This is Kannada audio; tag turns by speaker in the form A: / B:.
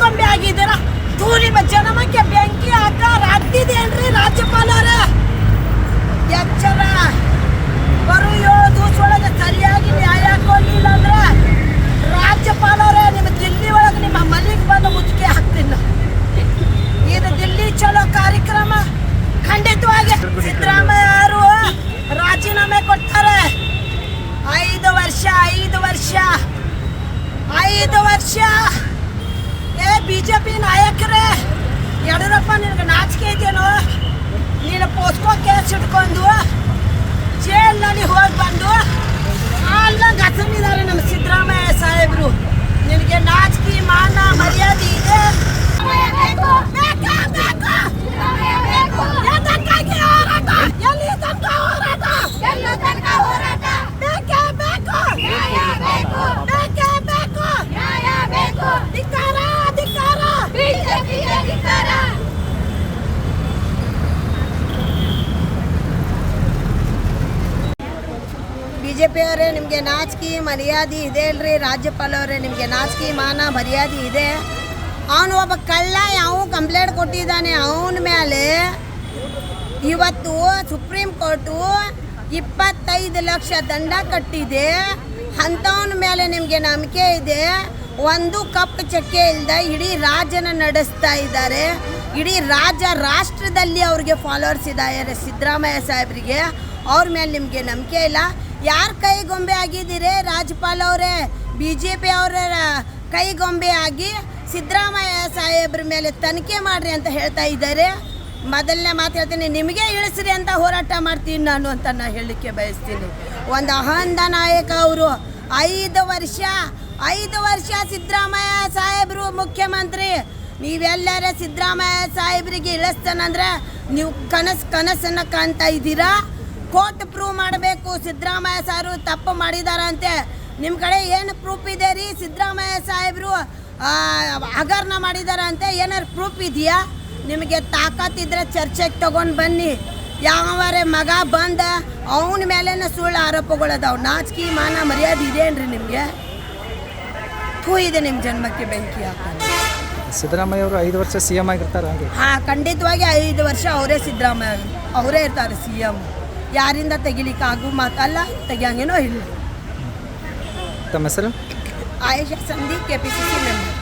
A: ಗೊಂಬೆ ಆಗಿದ್ದೀರ? ತೂರಿಮ ಜನಮಕ್ಕೆ ಬೆಂಕಿ ಆಕ ಅದ್ದಿದೇನ್ರಿ ರಾಜ್ಯಪಾಲರ? ಎಚ್ಚರ. ಬರು ಏಳು ದಿವಸ ಒಳಗೆ ಬಿಜೆಪಿ ನಾಯಕರೇ ಯಡಿಯೂರಪ್ಪ ನಿನಗೆ ನಾಚಿಕೆ ಇದೆಯೇನೋ? ನೀನು ಪೋಸ್ಕೋ ಕೇಸ್ ಇಟ್ಕೊಂಡು ಜೈಲ್ನಲ್ಲಿ ಹೋಗಿ ಬಂದು ಅಲ್ಲ ಗಸನಿದ್ದಾರೆ ನಮ್ಮ ಸಿದ್ದರಾಮಯ್ಯ ಸಾಹೇಬರು ನಿನಗೆ ನಾಚಿಕೆ ಮಾನ ಮರ್ಯಾದೆ ಇದೆ ಬೇಕಾ, ಬೇಕಾ? ಎದಕ್ಕಾಗಿ ಹೋರಾಟ? ಎಲ್ಲಿ ತನಕ ಹೋರಾಟ? ಬೇಕೇ ಬೇಕು? ಬೇಕೇ ಬೇಕು? ಧಿಕ್ಕಾರ, ಧಿಕ್ಕಾರ. ಬಿ ಜೆ ಪಿಯವರೇ ನಿಮಗೆ ನಾಚಿಕೆ, ಮರ್ಯಾದೆ ಇದೆ ಅಲ್ರಿ? ರಾಜ್ಯಪಾಲ ಅವರೇ, ನಿಮಗೆ ನಾಚಿಕೆ, ಮಾನ, ಮರ್ಯಾದೆ ಇದೆ. ಅವನು ಒಬ್ಬ ಕಳ್ಳ ಯಾವ ಕಂಪ್ಲೇಂಟ್ ಕೊಟ್ಟಿದ್ದಾನೆ. ಅವನ ಮೇಲೆ ಇವತ್ತು ಸುಪ್ರೀಂ ಕೋರ್ಟು ಇಪ್ಪತ್ತೈದು ಲಕ್ಷ ದಂಡ ಕಟ್ಟಿದೆ. ಅಂಥವನ ಮೇಲೆ ನಿಮಗೆ ನಂಬಿಕೆ ಇದೆ. ಒಂದು ಕಪ್ ಚಕ್ಕೆ ಇಲ್ಲದ ಇಡೀ ರಾಜನ ನಡೆಸ್ತಾ ಇದ್ದಾರೆ. ಇಡೀ ರಾಜ ರಾಷ್ಟ್ರದಲ್ಲಿ ಅವ್ರಿಗೆ ಫಾಲೋವರ್ಸ್ ಇದ್ದಾರೆ ಸಿದ್ದರಾಮಯ್ಯ ಸಾಹೇಬರಿಗೆ. ಅವ್ರ ಮೇಲೆ ನಿಮಗೆ ನಂಬಿಕೆ ಇಲ್ಲ. ಯಾರ ಕೈಗೊಂಬೆ ಆಗಿದ್ದೀರಿ? ರಾಜ್ಯಪಾಲ ಅವರೇ ಬಿ ಜೆ ಪಿ ಅವರ ಕೈಗೊಂಬೆ ಆಗಿ ಸಿದ್ದರಾಮಯ್ಯ ಸಾಹೇಬ್ರ ಮೇಲೆ ತನಿಖೆ ಮಾಡ್ರಿ ಅಂತ ಹೇಳ್ತಾ ಇದ್ದಾರೆ. ಮೊದಲನೇ ಮಾತು ಹೇಳ್ತೀನಿ, ನಿಮಗೆ ಇಳಿಸ್ರಿ ಅಂತ ಹೋರಾಟ ಮಾಡ್ತೀನಿ ನಾನು ಅಂತ ನಾನು ಹೇಳಲಿಕ್ಕೆ ಬಯಸ್ತೀನಿ. ಒಂದು ಅಹಂದ ನಾಯಕ ಅವರು. ಐದು ವರ್ಷ ಐದು ವರ್ಷ ಸಿದ್ದರಾಮಯ್ಯ ಸಾಹೇಬರು ಮುಖ್ಯಮಂತ್ರಿ. ನೀವೆಲ್ಲರ ಸಿದ್ದರಾಮಯ್ಯ ಸಾಹೇಬರಿಗೆ ಇಳಿಸ್ತಾನಂದ್ರೆ ನೀವು ಕನಸು ಕನಸನ್ನು ಕಾಣ್ತಾ ಇದ್ದೀರಾ? ಕೋರ್ಟ್ ಪ್ರೂವ್ ಮಾಡಬೇಕು. ಸಿದ್ದರಾಮಯ್ಯ ಸಾರು ತಪ್ಪು ಮಾಡಿದಾರಂತೆ. ನಿಮ್ಮ ಕಡೆ ಏನು ಪ್ರೂಫ್ ಇದೆ ರೀ? ಸಿದ್ದರಾಮಯ್ಯ ಸಾಹೇಬರು ಹಗರಣ ಮಾಡಿದಾರಂತೆ. ಏನಾರು ಪ್ರೂಫ್ ಇದೆಯಾ? ನಿಮಗೆ ತಾಕತ್ತಿದ್ರೆ ಚರ್ಚೆಗೆ ತಗೊಂಡು ಬನ್ನಿ. ಯಾವರೇ ಮಗ ಬಂದ ಅವನ ಮೇಲೇನೆ ಸುಳ್ಳು ಆರೋಪಗಳದಾವ್. ನಾಚಿಕೆ ಮಾನ ಮರ್ಯಾದೆ ಇದೇನ್ರಿ ನಿಮಗೆ? ಥೂ ಇದೆ ನಿಮ್ಮ ಜನ್ಮಕ್ಕೆ ಬೆಂಕಿ
B: ಸಿದ್ದರಾಮಯ್ಯ ಅವರು ಐದು ವರ್ಷ ಸಿ ಎಂ ಆಗಿರ್ತಾರೆ
A: ಹಾಂ ಖಂಡಿತವಾಗಿ ಐದು ವರ್ಷ ಅವರೇ ಸಿದ್ದರಾಮಯ್ಯ ಅವರೇ ಇರ್ತಾರೆ ಸಿ ಎಂ ಯಾರಿಂದ ತೆಗಿಲಿಕ್ಕೆ ಆಗು ಮಾತಲ್ಲ ತೆಗಿಯಂಗೇನೋ ಇಲ್ಲ.
B: ತಮ್ಮ ಹೆಸರು?
A: Ayush Sandhi K P C C member.